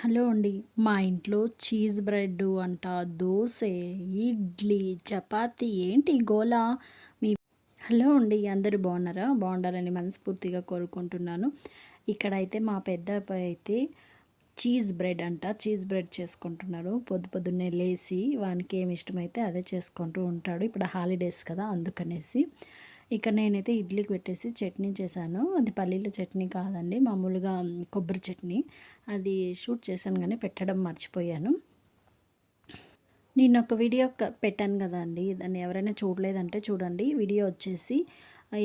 Hello అండి. మా ఇంట్లో చీజ్ బ్రెడ్ అంట దోశ ఇడ్లీ చపాతి ఏంటి గోలా? మీ హలో అండి అందరూ బాగున్నారా? బాగుండాలని మనస్ఫూర్తిగా కోరుకుంటున్నాను. ఇక్కడైతే మా పెద్ద అయితే చీజ్ బ్రెడ్ అంట చీజ్ బ్రెడ్ చేసుకుంటున్నాడు. పొద్దు పొద్దున్నే లేచి వానికి ఏమి ఇష్టమైతే అదే చేసుకుంటూ ఉంటాడు. ఇప్పుడు హాలిడేస్ కదా అందుకనేసి. ఇక్కడ నేనైతే ఇడ్లీకి పెట్టేసి చట్నీ చేశాను. అది పల్లీల చట్నీ కాదండి మామూలుగా కొబ్బరి చట్నీ. అది షూట్ చేశాను కానీ పెట్టడం మర్చిపోయాను. నేను ఒక వీడియో పెట్టాను కదా అండి దాన్ని ఎవరైనా చూడలేదంటే చూడండి. వీడియో వచ్చేసి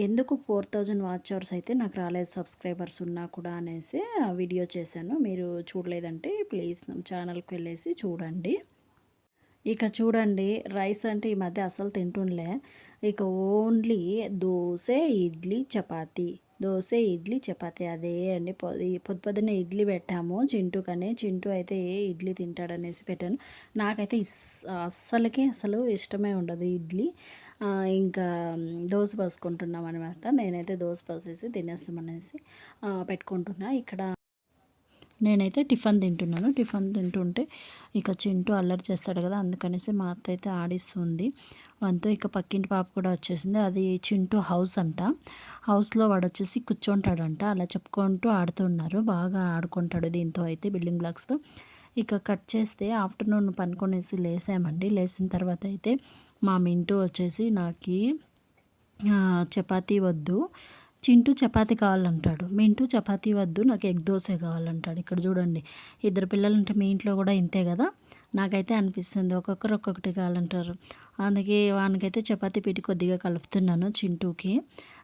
ఎందుకు ఫోర్ థౌజండ్ వాచ్ అవర్స్ అయితే నాకు రాలేదు సబ్స్క్రైబర్స్ ఉన్నా కూడా అనేసి ఆ వీడియో చేశాను. మీరు చూడలేదంటే ప్లీజ్ ఛానల్కి వెళ్ళేసి చూడండి. ఇక చూడండి రైస్ అంటే ఈ మధ్య అసలు తింటుండలే. ఇక ఓన్లీ దోశ ఇడ్లీ చపాతీ. దోశ ఇడ్లీ చపాతి అదే అండి. పొద్దు పొద్దున్నే ఇడ్లీ పెట్టాము. చింటూకనే చింటూ అయితే ఏ ఇడ్లీ తింటాడనేసి పెట్టాను. నాకైతే అస్సలకి అసలు ఇష్టమే ఉండదు ఇడ్లీ. ఇంకా దోశ పోసుకుంటున్నాం అనమాట నేనైతే దోశ పోసేసి తినేస్తామనేసి పెట్టుకుంటున్నా. ఇక్కడ నేనైతే టిఫిన్ తింటున్నాను. టిఫిన్ తింటుంటే ఇక చింటూ అల్లరి చేస్తాడు కదా అందుకనేసి మా అత్త అయితే ఆడిస్తుంది. అంతా ఇక పక్కింటి పాప కూడా వచ్చేసింది. అది చింటూ హౌస్ అంట. హౌస్లో వాడు వచ్చేసి కూర్చుంటాడంట. అలా చెప్పుకుంటూ ఆడుతున్నారు. బాగా ఆడుకుంటాడు దీంతో అయితే బిల్డింగ్ బ్లాక్స్తో ఇక కట్ చేస్తే ఆఫ్టర్నూన్ పనుకొనేసి లేసామండి. లేచిన తర్వాత అయితే మా మింటూ వచ్చేసి నాకు చపాతీ వద్దు. చింటూ చపాతీ కావాలంటాడు. మింటూ చపాతీ వద్దు నాకు ఎగ్ దోశ కావాలంటాడు. ఇక్కడ చూడండి ఇద్దరు పిల్లలు ఉంటే మీ ఇంట్లో కూడా ఇంతే కదా? నాకైతే అనిపిస్తుంది ఒక్కొక్కరు ఒక్కొక్కటి కావాలంటారు. అందుకే వానికైతే చపాతీ పిండి కొద్దిగా కలుపుతున్నాను చింటూకి.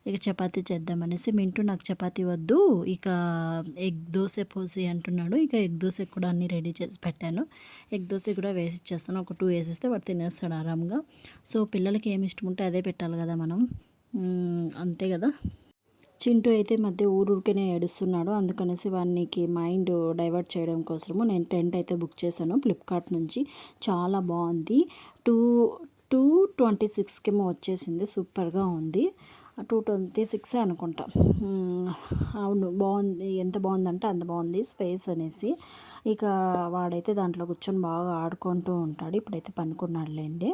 ఇక చపాతీ చేద్దామనేసి మింటూ నాకు చపాతీ వద్దు ఇక ఎగ్ దోశ పోసి అంటున్నాడు. ఇక ఎగ్ దోశ కూడా అన్నీ రెడీ చేసి పెట్టాను. ఎగ్ దోశ కూడా వేసి ఇచ్చేస్తాను ఒక టూ వేసిస్తే వాడు తినేస్తాడు ఆరామ్గా సో పిల్లలకి ఏమి ఇష్టం ఉంటే అదే పెట్టాలి కదా మనం. అంతే కదా? చింటూ అయితే మధ్య ఊరూరికనే ఏడుస్తున్నాడు. అందుకనేసి వానికి మైండ్ డైవర్ట్ చేయడం కోసము నేను టెంట్ అయితే బుక్ చేశాను. ఫ్లిప్కార్ట్ నుంచి చాలా బాగుంది. టూ టూ ట్వంటీ సిక్స్కేమో వచ్చేసింది. సూపర్గా ఉంది. టూ ట్వంటీ సిక్స్ అనుకుంటా. అవును బాగుంది. ఎంత బాగుందంటే అంత బాగుంది స్పేస్ అనేసి. ఇక వాడైతే దాంట్లో కూర్చొని బాగా ఆడుకుంటూ ఉంటాడు. ఇప్పుడైతే పనుకున్నాడులేండి.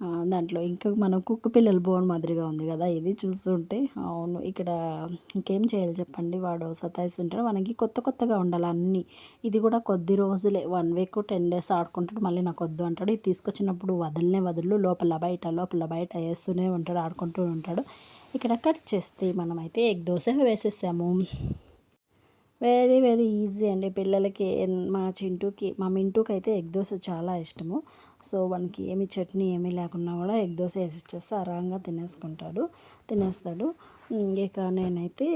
దాంట్లో ఇంకా మన కుక్క పిల్లలు బోన్ మాదిరిగా ఉంది కదా ఇది చూస్తుంటే. అవును ఇక్కడ ఇంకేం చేయాలి చెప్పండి? వాడు సతాయిస్తుంటాడు. మనకి కొత్త కొత్తగా ఉండాలి అన్నీ. ఇది కూడా కొద్ది రోజులే. వన్ వీక్ టెన్ డేస్ ఆడుకుంటాడు. మళ్ళీ నాకు వద్దు అంటాడు. ఇది తీసుకొచ్చినప్పుడు వదలనే వదలు. లోపల బయట లోపల బయట వేస్తూనే ఉంటాడు ఆడుకుంటూ ఉంటాడు. ఇక్కడ కట్ చేస్తే మనమైతే ఎగ్ దోశ వేసేసాము. వెరీ వెరీ ఈజీ అండి. పిల్లలకి మా చింటూకి మా మింటూకి అయితే ఎగ్ దోశ చాలా ఇష్టము. సో వానికి ఏమి చట్నీ ఏమీ లేకున్నా కూడా ఎగ్ దోశ వేసి ఇచ్చేస్తే ఆరాంగా తినేసుకుంటాడు తినేస్తాడు. ఇక నేనైతే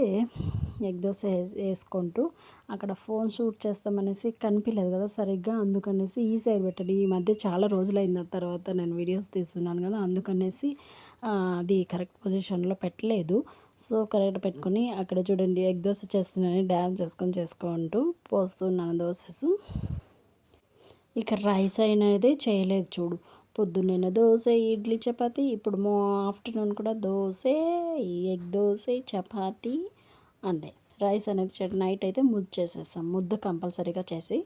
ఎగ్ దోశ వేసుకుంటూ అక్కడ ఫోన్ షూట్ చేస్తామనేసి కనిపించలేదు కదా సరిగ్గా. అందుకనేసి ఈ సైడ్ పెట్టండి. ఈ మధ్య చాలా రోజులైన తర్వాత నేను వీడియోస్ తీస్తున్నాను కదా. అందుకనేసి అది కరెక్ట్ పొజిషన్లో పెట్టలేదు. సో కరెక్ట్ పెట్టుకొని అక్కడ చూడండి ఎగ్ దోశ చేస్తున్నాను డ్యాన్స్ చేసుకొని చేసుకుంటూ పోస్తున్నాను దోశస్. ఇక రైస్ అయినది చేయలేదు చూడు. పొద్దున్న దోశ ఇడ్లీ చపాతి ఇప్పుడు మో ఆఫ్టర్నూన్ కూడా దోశ ఎగ్ దోశ చపాతి అంటే రైస్ అనేది నైట్ అయితే ముద్దు చేసేస్తాం. ముద్దు కంపల్సరీగా చేసి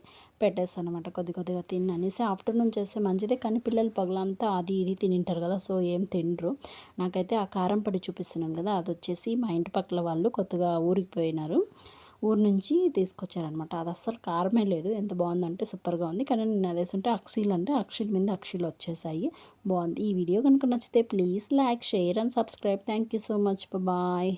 పెట్టేస్తాను అనమాట కొద్ది కొద్దిగా తిని అనేసి ఆఫ్టర్నూన్ చేస్తే మంచిదే. కానీ పిల్లలు పగలంతా అది ఇది తినింటారు కదా సో ఏం తినరు. నాకైతే ఆ కారం పొడి చూపిస్తున్నాను కదా అది వచ్చేసి మా ఇంటి పక్కల వాళ్ళు కొత్తగా ఊరికి పోయినారు. ఊరు నుంచి తీసుకొచ్చారనమాట. అది అస్సలు కారమే లేదు. ఎంత బాగుందంటే సూపర్గా ఉంది. కానీ నేను అదేసంటే అక్షీలు అంటే అక్షీల మీద అక్షీలు వచ్చేసాయి. బాగుంది. ఈ వీడియో కనుక నచ్చితే please like share and subscribe. Thank you so much. Bye.